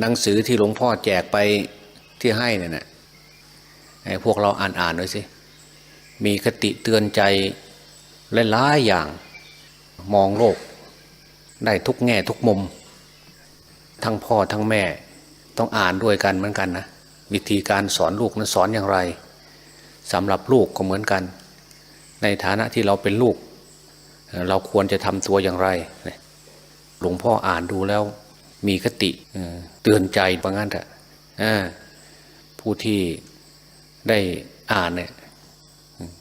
หนังสือที่หลวงพ่อแจกไปที่ให้เนี่ยนะให้พวกเราอ่านอ่านๆหน่อยสิ มีคติเตือนใจหลายๆอย่างมองโลก ได้ทุกแง่ทุกมุม ทั้งพ่อทั้งแม่ต้องอ่านด้วยกันเหมือนกันนะ วิธีการสอนลูกนั้นสอนอย่างไรสำหรับลูกก็เหมือนกัน ในฐานะที่เราเป็นลูก เราควรจะทำตัวอย่างไรหลวงพ่ออ่านดูแล้ว มีคติเตือนใจบางงั้นเถอะผู้ที่ได้อ่านเนี่ย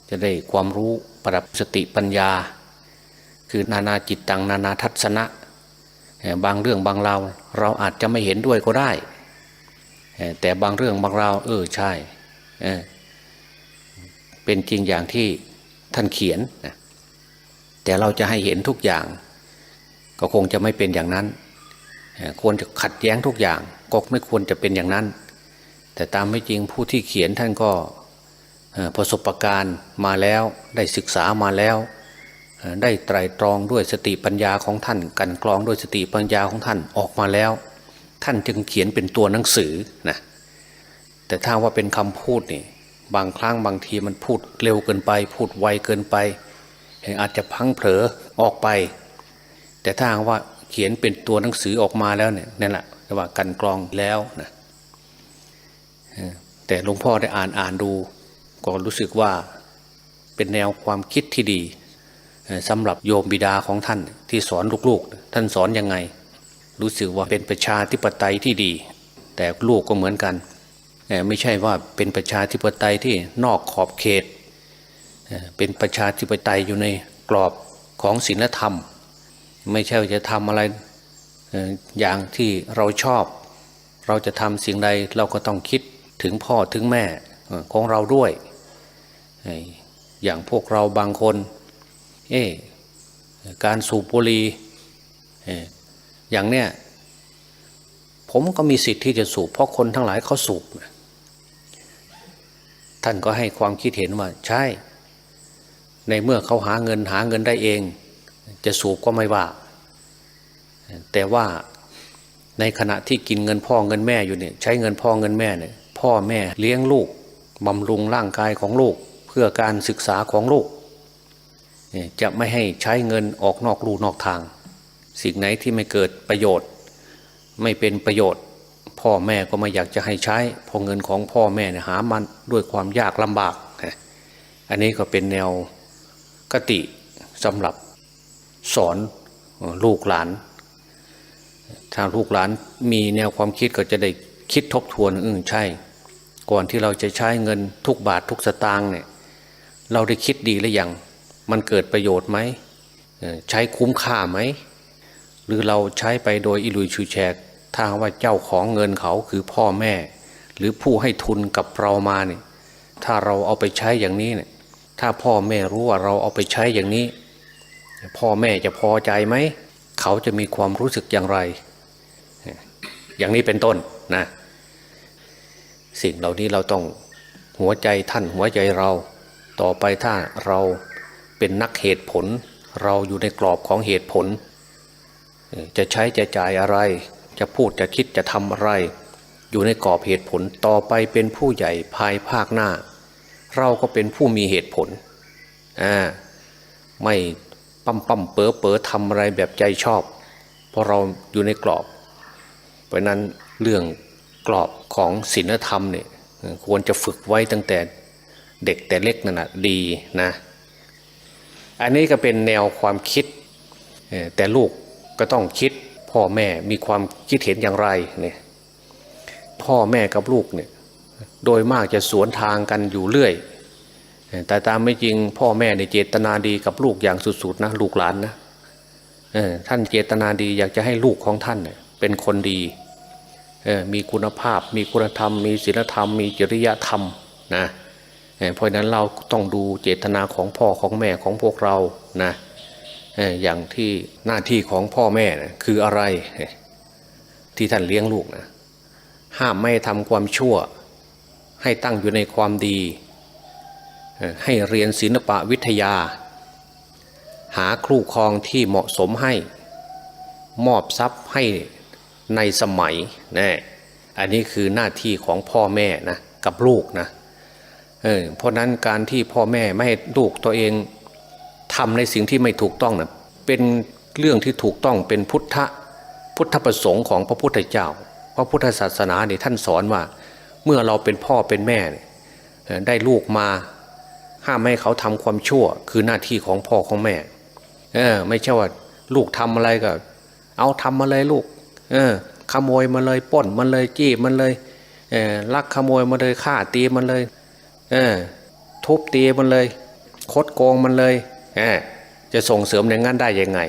จะได้ความรู้ประดับสติปัญญา คือนานาจิตตังนานาทัศนะ บางเรื่องบางราวเราอาจจะไม่เห็นด้วยก็ได้ แต่บางเรื่องบางราวเออใช่เเป็นจริงอย่างที่ท่านเขียนนะแต่เราจะให้เห็นทุกอย่าง ก็คงจะไม่เป็นอย่างนั้น ควรจะขัดแย้งทุกอย่างก็ไม่ควรจะเป็นอย่างนั้น แต่ตามไม่จริงผู้ที่เขียนท่านก็เอ่อประสบการณ์มาแล้วได้ศึกษามาแล้ว ได้ไตรตรองด้วยสติปัญญาของท่าน กันกรองด้วยสติปัญญาของท่านออกมาแล้ว ท่านจึงเขียนเป็นตัวหนังสือนะแต่ถ้าว่าเป็นคำพูดนี่บางครั้งบางทีมันพูดเร็วเกินไป พูดไวเกินไปอาจจะพังเผลอออกไป แต่ถ้าว่า ขียนเป็นตัวหนังสือออกมาแล้วเนี่ยนั่นแหละเรียกว่ากันกรองแล้วนะแต่หลวงพ่อได้อ่านอ่านดู ก็รู้สึกว่าเป็นแนวความคิดที่ดีสำหรับโยมบิดาของท่านที่สอนลูกๆ ท่านสอนยังไง รู้สึกว่าเป็นประชาธิปไตยที่ดี แต่ลูกก็เหมือนกัน ไม่ใช่ว่าเป็นประชาธิปไตยที่นอกขอบเขต เป็นประชาธิปไตยอยู่ในกรอบของศีลธรรม ไม่ใช่จะทำอะไรอย่างที่เราชอบ เราจะทำสิ่งใดเราก็ต้องคิดถึงพ่อถึงแม่ของเราด้วย อย่างพวกเราบางคน เอ๊ะการสูบบุหรี่อย่างเนี้ยผมก็มีสิทธิ์ที่จะสูบเพราะคนทั้งหลายเขาสูบ ท่านก็ให้ความคิดเห็นว่าใช่ ในเมื่อเขาหาเงินหาเงินได้เอง จะสูบก็ไม่ว่า แต่ว่าในขณะที่กินเงินพ่อเงินแม่อยู่เนี่ย ใช้เงินพ่อเงินแม่เนี่ย พ่อแม่เลี้ยงลูกบำรุงร่างกายของลูก เพื่อการศึกษาของลูกจะไม่ให้ใช้เงินออกนอกลู่นอกทาง สิ่งไหนที่ไม่เกิดประโยชน์ ไม่เป็นประโยชน์ พ่อแม่ก็ไม่อยากจะให้ใช้พราะเงินของพ่อแม่เนี่ยหามันด้วยความยากลำบาก อันนี้ก็เป็นแนวกติสำหรับ สอนลูกหลาน ถ้าลูกหลานมีแนวความคิดก็จะได้คิดทบทวนอืมใช่ ก่อนที่เราจะใช้เงินทุกบาททุกสตางค์เนี่ยเราได้คิดดีหรือยังมันเกิดประโยชน์ไหมใช้คุ้มค่าไหมหรือเราใช้ไปโดยอิลุยชูแชกถ้าว่าเจ้าของเงินเขาคือพ่อแม่ หรือผู้ให้ทุนกับเรามาเนี่ยถ้าเราเอาไปใช้อย่างนี้เนี่ยถ้าพ่อแม่รู้ว่าเราเอาไปใช้อย่างนี้ พ่อแม่จะพอใจไหม เขาจะมีความรู้สึกอย่างไร อย่างนี้เป็นต้นนะ สิ่งเหล่านี้เราต้องหัวใจท่านหัวใจเรา ต่อไปถ้าเราเป็นนักเหตุผล เราอยู่ในกรอบของเหตุผล จะใช้จะจ่ายอะไร จะพูดจะคิดจะทำอะไร อยู่ในกรอบเหตุผลต่อไปเป็นผู้ใหญ่ภายภาคหน้า เราก็เป็นผู้มีเหตุผลอ่าไม่ ปั๊มปั๊มเป๋อเป๋อทำอะไรแบบใจชอบ เพราะเราอยู่ในกรอบ เพราะนั้นเรื่องกรอบของศีลธรรมเนี่ยควรจะฝึกไว้ตั้งแต่เด็กแต่เล็กนั่นนะดีนะ อันนี้ก็เป็นแนวความคิด แต่ลูกก็ต้องคิดพ่อแม่มีความคิดเห็นอย่างไรเนี่ยพ่อแม่กับลูกเนี่ยโดยมากจะสวนทางกันอยู่เรื่อย แต่ตามไม่จริงพ่อแม่ในเจตนาดีกับลูกอย่างสุดๆนะลูกหลานนะท่านเจตนาดีอยากจะให้ลูกของท่านเเป็นคนดีมีคุณภาพ มีคุณธรรม มีศีลธรรม มีจริยธรรมนะเพราะนั้นเราต้องดูเจตนาของพ่อของแม่ของพวกเรานะอย่างที่หน้าที่ของพ่อแม่นะคืออะไร ที่ท่านเลี้ยงลูกนะห้ามไม่ทำความชั่ว ให้ตั้งอยู่ในความดี ให้เรียนศิลปะวิทยา หาครูครองที่เหมาะสมให้มอบทรัพย์ให้ในสมัยนะอันนี้คือหน้าที่ของพ่อแม่นะกับลูกนะเออเพราะนั้นการที่พ่อแม่ไม่ให้ลูกตัวเองทำในสิ่งที่ไม่ถูกต้องนะเป็นเรื่องที่ถูกต้องเป็นพุทธพุทธประสงค์ของพระพุทธเจ้า พระพุทธศาสนาเนี่ยท่านสอนว่า เมื่อเราเป็นพ่อเป็นแม่ได้ลูกมา ห้ามไม่ให้เขาทำความชั่ว คือหน้าที่ของพ่อของแม่ เออ ไม่ใช่ว่าลูกทำอะไรก็ เอาทำมาเลยลูก เออ ขโมยมาเลยป้นมันเลยจี้มันเลย เออลักขโมยมาเลยฆ่าตีมันเลย เออ ทุบตีมันเลย คดโกงมันเลยเออจะส่งเสริมอย่างนั้นได้ยังไง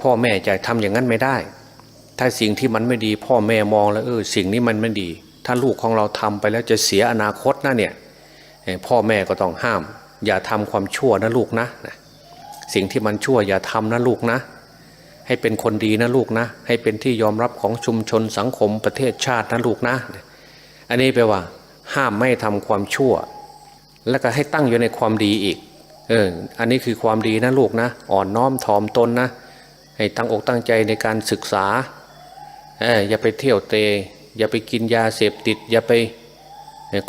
พ่อแม่จะทำอย่างนั้นไม่ได้ ถ้าสิ่งที่มันไม่ดี พ่อแม่มองแล้วเออสิ่งนี้มันไม่ดี ถ้าลูกของเราทำไปแล้วจะเสียอนาคตนะเนี่ย พ่อแม่ก็ต้องห้าม อย่าทำความชั่วนะลูกนะสิ่งที่มันชั่วอย่าทำนะลูกนะ ให้เป็นคนดีนะลูกนะ ให้เป็นที่ยอมรับของชุมชนสังคมประเทศชาตินะลูกนะ อันนี้แปลว่า ห้ามไม่ทำความชั่ว แล้วก็ให้ตั้งอยู่ในความดีอีกเอออันนี้คือความดีนะลูกนะ อ่อนน้อมถ่อมตนนะ ให้ตั้งอกตั้งใจในการศึกษาเอออย่าไปเที่ยวเตะอย่าไปกินยาเสพติด อย่าไป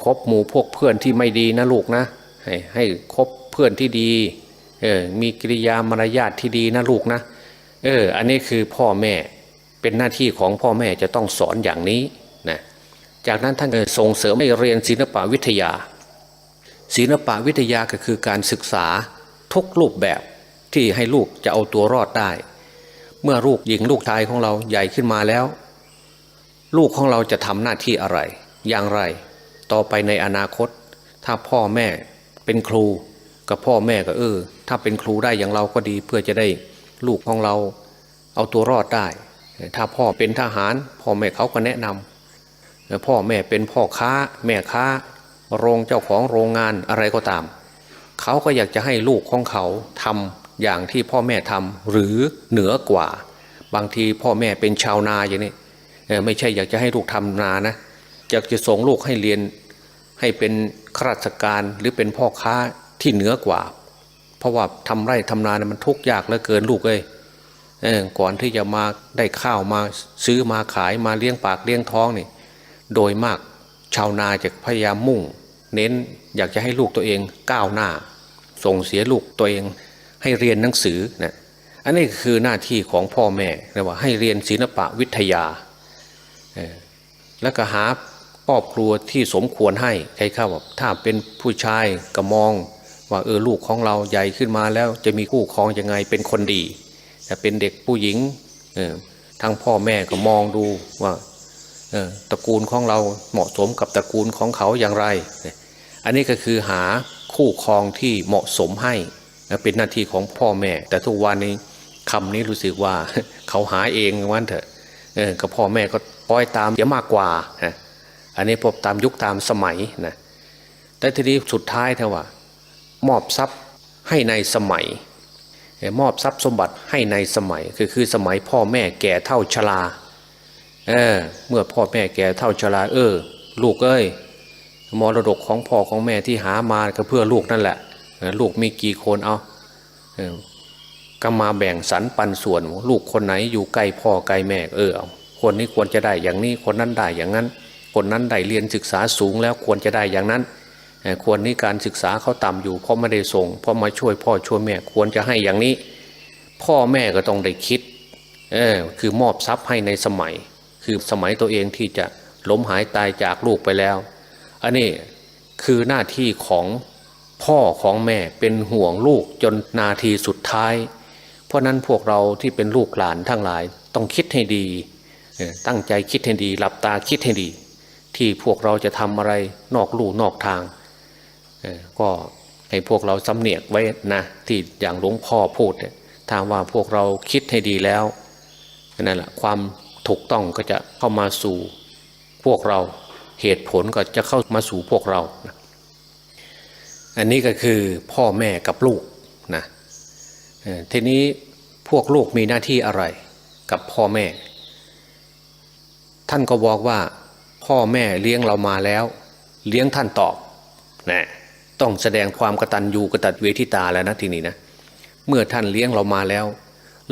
คบหมู่พวกเพื่อนที่ไม่ดีนะลูกนะ ให้ให้คบเพื่อนที่ดีเออมีกิริยามารยาทที่ดีนะลูกนะเอออันนี้คือพ่อแม่เป็นหน้าที่ของพ่อแม่จะต้องสอนอย่างนี้นะจากนั้นท่านก็ส่งเสริมให้เรียนศิลปวิทยา ศิลปวิทยาก็คือการศึกษาทุกรูปแบบที่ให้ลูกจะเอาตัวรอดได้ เมื่อลูกหญิงลูกชายของเราใหญ่ขึ้นมาแล้ว ลูกของเราจะทำหน้าที่อะไร อย่างไร ต่อไปในอนาคต ถ้าพ่อแม่เป็นครูกับพ่อแม่ก็เออ ถ้าเป็นครูได้อย่างเราก็ดีเพื่อจะได้ลูกของเราเอาตัวรอดได้ ถ้าพ่อเป็นทหาร พ่อแม่เขาก็แนะนำพ่อแม่เป็นพ่อค้า แม่ค้า โรงเจ้าของโรงงานอะไรก็ตาม เขาก็อยากจะให้ลูกของเขาทำอย่างที่พ่อแม่ทำหรือเหนือกว่า บางทีพ่อแม่เป็นชาวนาอย่างนี้ไม่ใช่อยากจะให้ลูกทำนานะ อยากจะส่งลูกให้เรียนให้เป็นข้าราชการหรือเป็นพ่อค้าที่เหนือกว่า เพราะว่าทำไร่ทำนานะมันทุกข์ยากเหลือเกินลูกเอ้ยก่อนที่จะมาได้ข้าวมาซื้อมาขายมาเลี้ยงปากเลี้ยงท้องนี่โดยมากชาวนาจะพยายามมุ่ง เน้นอยากจะให้ลูกตัวเองก้าวหน้า ส่งเสียลูกตัวเองให้เรียนหนังสือนะอันนี้คือหน้าที่ของพ่อแม่เรียกว่าให้เรียนศิลปะวิทยาแล้วก็หา ครอบครัวที่สมควรให้ใครเข้าว่าถ้าเป็นผู้ชายก็มอง ว่าเออลูกของเราใหญ่ขึ้นมาแล้วจะมีคู่ครองยังไงเป็นคนดีแต่เป็นเด็กผู้หญิงเออทางพ่อแม่ก็มองดูว่าเออตระกูลของเราเหมาะสมกับตระกูลของเขาอย่างไร อันนี้ก็คือหาคู่ครองที่เหมาะสมให้เป็นหน้าที่ของพ่อแม่ แต่ทุกวันนี้คำนี้รู้สึกว่าเขาหาเองวันเถอะเออกับพ่อแม่ก็ปล่อยตามเยอะมากกว่าฮะ อันนี้พบตามยุคตามสมัยนะแต่ทีนี้สุดท้ายเท่าว่ามอบทรัพย์ให้ในสมัย มอบทรัพย์สมบัติให้ในสมัยคือคือสมัยพ่อแม่แก่เท่าชราเออเมื่อพ่อแม่แก่เท่าชราเออ ลูกเอ้ยมรดกของพ่อของแม่ที่หามาก็เพื่อลูกนั่นแหละลูกมีกี่คนเอาเออก็มาแบ่งสรรปันส่วน ลูกคนไหนอยู่ใกล้พ่อใกล้แม่เออคนนี้ควรจะได้อย่างนี้คนนั้นได้อย่างนั้น คนนั้นได้เรียนศึกษาสูงแล้วควรจะได้อย่างนั้น ควรนี้การศึกษาเขาต่ำอยู่เพราะไม่ได้ส่งเพราะมาช่วยพ่อช่วยแม่ควรจะให้อย่างนี้ พ่อแม่ก็ต้องได้คิดเออคือมอบทรัพย์ให้ในสมัย คือสมัยตัวเองที่จะล้มหายตายจากลูกไปแล้ว อันนี้คือหน้าที่ของพ่อของแม่เป็นห่วงลูกจนนาทีสุดท้าย เพราะนั้นพวกเราที่เป็นลูกหลานทั้งหลายต้องคิดให้ดี ตั้งใจคิดให้ดี หลับตาคิดให้ดี ที่พวกเราจะทำอะไรนอกลู่นอกทาง ก็ให้พวกเราสำเนียกไว้นะที่อย่างหลวงพ่อพูดเนี่ยถ้าว่าพวกเราคิดให้ดีแล้วนั่นแหละความถูกต้องก็จะเข้ามาสู่พวกเราเหตุผลก็จะเข้ามาสู่พวกเรานะอันนี้ก็คือพ่อแม่กับลูกนะทีนี้พวกลูกมีหน้าที่อะไรกับพ่อแม่ ท่านก็บอกว่า พ่อแม่เลี้ยงเรามาแล้ว เลี้ยงท่านตอบนะต้องแสดงความกตัญญูกตัดเวทิตาแล้วนะทีนี้นะเมื่อท่านเลี้ยงเรามาแล้ว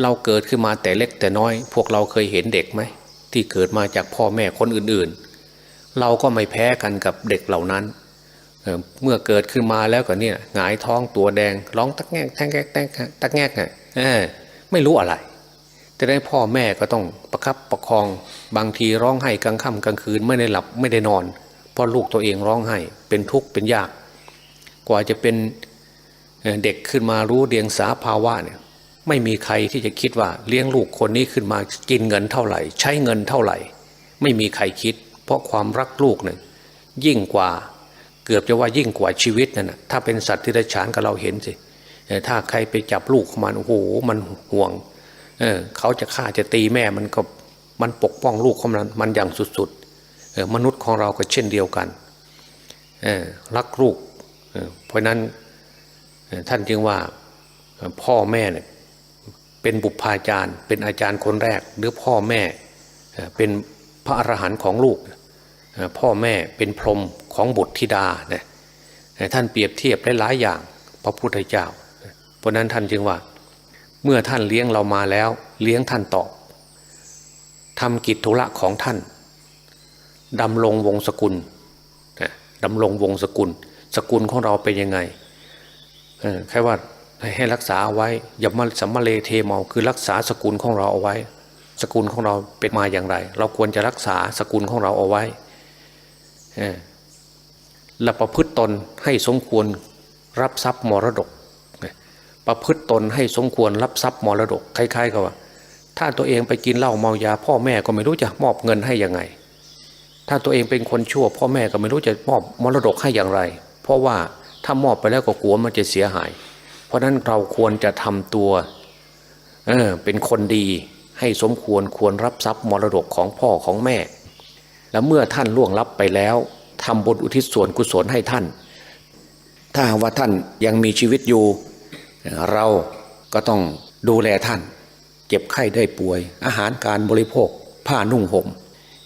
เราเกิดขึ้นมาแต่เล็กแต่น้อย พวกเราเคยเห็นเด็กไหมที่เกิดมาจากพ่อแม่คนอื่นๆ เราก็ไม่แพ้กันกับเด็กเหล่านั้นเมื่อเกิดขึ้นมาแล้วก็เนี่ยหงายท้องตัวแดงร้องตักแงกแทงแงกแทงแงกตักแงกไงไม่รู้อะไร แต่ได้พ่อแม่ก็ต้องประคับประคองบางทีร้องไห้กลางค่ำกลางคืนไม่ได้หลับไม่ได้นอนเพราะลูกตัวเองร้องไห้เป็นทุกข์เป็นยาก กว่าจะเป็นเด็กขึ้นมารู้เดียงสาภาวะเนี่ยไม่มีใครที่จะคิดว่าเลี้ยงลูกคนนี้ขึ้นมากินเงินเท่าไหร่ ใช้เงินเท่าไหร่ ไม่มีใครคิด เพราะความรักลูกเนี่ยยิ่งกว่าเกือบจะว่ายิ่งกว่าชีวิตนั่นนะถ้าเป็นสัตว์ที่ไรฉานกับเราเห็นสิเอ่ถ้าใครไปจับลูกของมันโอ้โหมันห่วง เออเขาจะฆ่าจะตีแม่มันก็มันปกป้องลูกของมันมันอย่างสุดๆเออมนุษย์ของเราก็เช่นเดียวกันเออรักลูกเออเพราะนั้นท่านจึงว่าพ่อแม่เนี่ยเป็นบุพการเป็นอาจารย์คนแรก หรือพ่อแม่เป็นพระอรหันต์ของลูก พ่อแม่เป็นพรหมของบุตรธิดาเนี่ยท่านเปรียบเทียบหลายๆอย่างพระพุทธเจ้า เพราะนั้นท่านจึงว่า เมื่อท่านเลี้ยงเรามาแล้ว เลี้ยงท่านตอบทำกิจธุระของท่านดำรงวงศกุลดำรงวงศกุล สกุลของเราเป็นยังไงแค่ว่าให้รักษาเอาไว้ อย่ามาสัมมาเลเทเมาคือรักษาสกุลของเราเอาไว้ สกุลของเราเป็นมาอย่างไร เราควรจะรักษาสกุลของเราเอาไว้และประพฤติตนให้สมควรรับทรัพย์มรดก ประพฤติตนให้สมควรรับทรัพย์มรดกคล้ายๆกับว่า ถ้าตัวเองไปกินเหล้าเมายา พ่อแม่ก็ไม่รู้จะมอบเงินให้ยังไง ถ้าตัวเองเป็นคนชั่ว พ่อแม่ก็ไม่รู้จะมอบมรดกให้อย่างไร เพราะว่าถ้ามอบไปแล้วก็กลัวมันจะเสียหาย เพราะฉะนั้นเราควรจะทำตัวเออเป็นคนดีให้สมควรควรรับทรัพย์มรดกของพ่อของแม่ แล้วเมื่อท่านล่วงลับไปแล้วทำบุญอุทิศส่วนกุศลให้ท่าน ถ้าว่าท่านยังมีชีวิตอยู่ เราก็ต้องดูแลท่าน เจ็บไข้ได้ป่วย อาหารการบริโภค ผ้านุ่งห่ม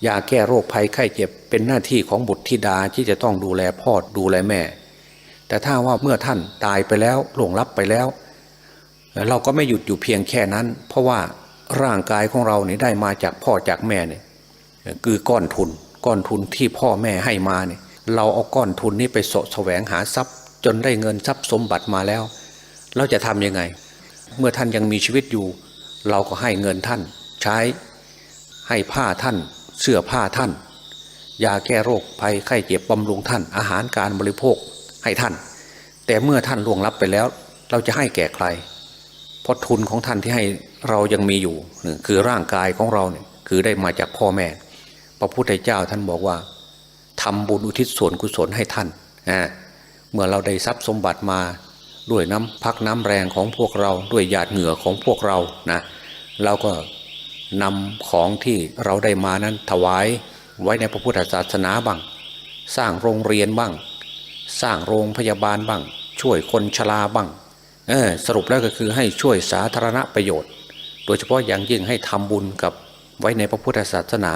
ยาแก้โรคภัยไข้เจ็บเป็นหน้าที่ของบุตรธิดาที่จะต้องดูแลพ่อดูแลแม่ แต่ถ้าว่าเมื่อท่านตายไปแล้วหลงลับไปแล้ว เราก็ไม่หยุดอยู่เพียงแค่นั้น เพราะว่าร่างกายของเราเนี่ยได้มาจากพ่อจากแม่เนี่ยคือก้อนทุน ก้อนทุนที่พ่อแม่ให้มาเนี่ยเราเอาก้อนทุนนี้ไปสะแสวงหาทรัพย์ จนได้เงินทรัพย์สมบัติมาแล้ว เราจะทำยังไง เมื่อท่านยังมีชีวิตอยู่ เราก็ให้เงินท่านใช้ ให้ผ้าท่านเสื้อผ้าท่าน ยาแก้โรคภัยไข้เจ็บบำรุงท่าน อาหารการบริโภคให้ท่าน แต่เมื่อท่านล่วงลับไปแล้ว เราจะให้แก่ใคร เพราะทุนของท่านที่ให้เรายังมีอยู่ คือร่างกายของเราเนี่ยคือได้มาจากพ่อแม่ พระพุทธเจ้าท่านบอกว่าทำบุญอุทิศส่วนกุศลให้ท่าน เมื่อเราได้ทรัพย์สมบัติมา ด้วยน้ำพักน้ำแรงของพวกเราด้วยหยาดเหงื่อของพวกเรานะเราก็นำของที่เราได้มานั้นถวายไว้ในพระพุทธศาสนาบ้าง สร้างโรงเรียนบ้าง สร้างโรงพยาบาลบ้าง ช่วยคนชราบ้างเออสรุปแล้วก็คือให้ช่วยสาธารณประโยชน์ โดยเฉพาะอย่างยิ่งให้ทำบุญกับไว้ในพระพุทธศาสนา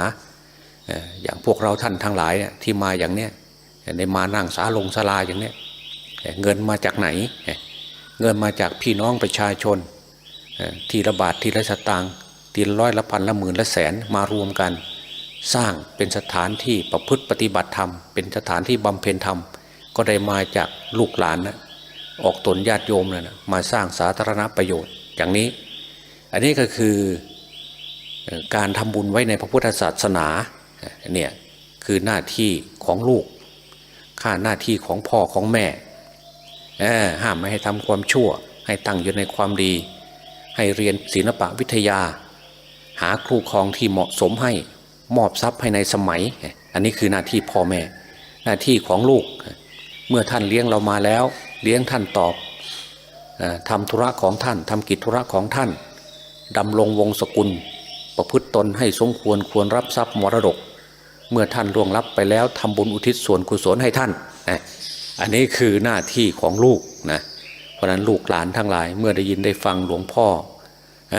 อย่างพวกเราท่านทั้งหลายเนี่ยที่มาอย่างเนี้ยในมานั่งสาลงสลาอย่างเนี้ย เงินมาจากไหน เงินมาจากพี่น้องประชาชน ทีละบาททีละสตางค์ทีละร้อยละพันละหมื่นละแสนมารวมกัน สร้างเป็นสถานที่ประพฤติปฏิบัติธรรม เป็นสถานที่บำเพ็ญธรรม ก็ได้มาจากลูกหลานนะออกตนญาติโยมนะนะมาสร้างสาธารณประโยชน์อย่างนี้ อันนี้ก็คือการทำบุญไว้ในพระพุทธศาสนาเนี่ยคือหน้าที่ของลูก ค่าหน้าที่ของพ่อของแม่ ห้ามไม่ให้ทำความชั่ว ให้ตั้งอยู่ในความดี ให้เรียนศิลปะวิทยา หาครูครองที่เหมาะสมให้มอบทรัพย์ให้ในสมัย อันนี้คือหน้าที่พ่อแม่ หน้าที่ของลูก เมื่อท่านเลี้ยงเรามาแล้ว เลี้ยงท่านตอบทำธุระของท่านทำกิจธุระของท่านดำรงวงศกุล ประพฤติตนให้สมควรควรรับทรัพย์มรดก เมื่อท่านล่วงลับไปแล้วทำบุญอุทิศส่วนกุศลให้ท่าน อันนี้คือหน้าที่ของลูกนะเพราะนั้นลูกหลานทั้งหลาย เมื่อได้ยินได้ฟังหลวงพ่ออ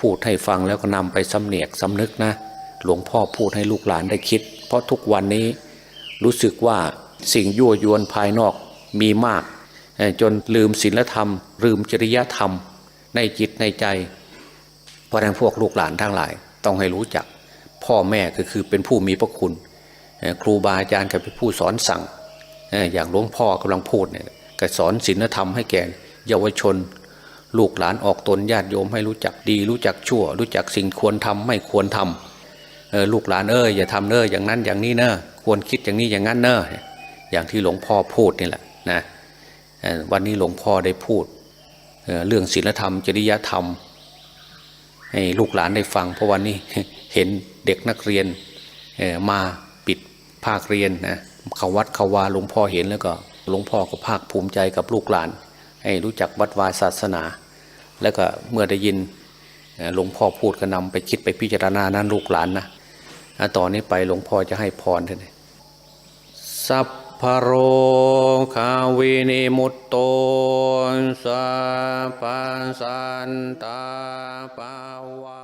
พูดให้ฟังแล้วก็นำไปสำเนียกสำนึกนะหลวงพ่อพูดให้ลูกหลานได้คิด เพราะทุกวันนี้รู้สึกว่าสิ่งยั่วยวนภายนอกมีมาก จนลืมศีลธรรม ลืมจริยธรรม ในจิตในใจ เพราะนั้นพวกลูกหลานทั้งหลาย ต้องให้รู้จัก พ่อแม่ก็คือเป็นผู้มีพระคุณ ครูบาอาจารย์ก็เป็นผู้สอนสั่ง อย่างหลวงพ่อกำลังพูดเนี่ยก็สอนศีลธรรมให้แก่เยาวชน ลูกหลานออกตนญาติโยมให้รู้จักดี รู้จักชั่ว รู้จักสิ่งควรทำไม่ควรทำเออลูกหลานเอ้ยอย่าทำเนออย่างนั้นอย่างนี้เนอควรคิดอย่างนี้อย่างนั้นเนอะอย่างที่หลวงพ่อพูดนี่แหละนะวันนี้หลวงพ่อได้พูดเรื่องศีลธรรม จริยธรรม ให้ลูกหลานได้ฟัง เพราะวันนี้เห็นเด็กนักเรียนมาปิดภาคเรียนนะ เขาวัดเขาวาหลวงพ่อเห็นแล้วก็หลวงพ่อก็ภาคภูมิใจกับลูกหลาน ให้รู้จักวัดวาศาสนา แล้วก็เมื่อได้ยินหลวงพ่อพูดก็นำไปคิดไปพิจารณานั้นลูกหลานนะต่อนนี้ไปหลวงพ่อจะให้พรท่านเลยสัพพโรคาวินิมุตโตสัพพสันตาปาวา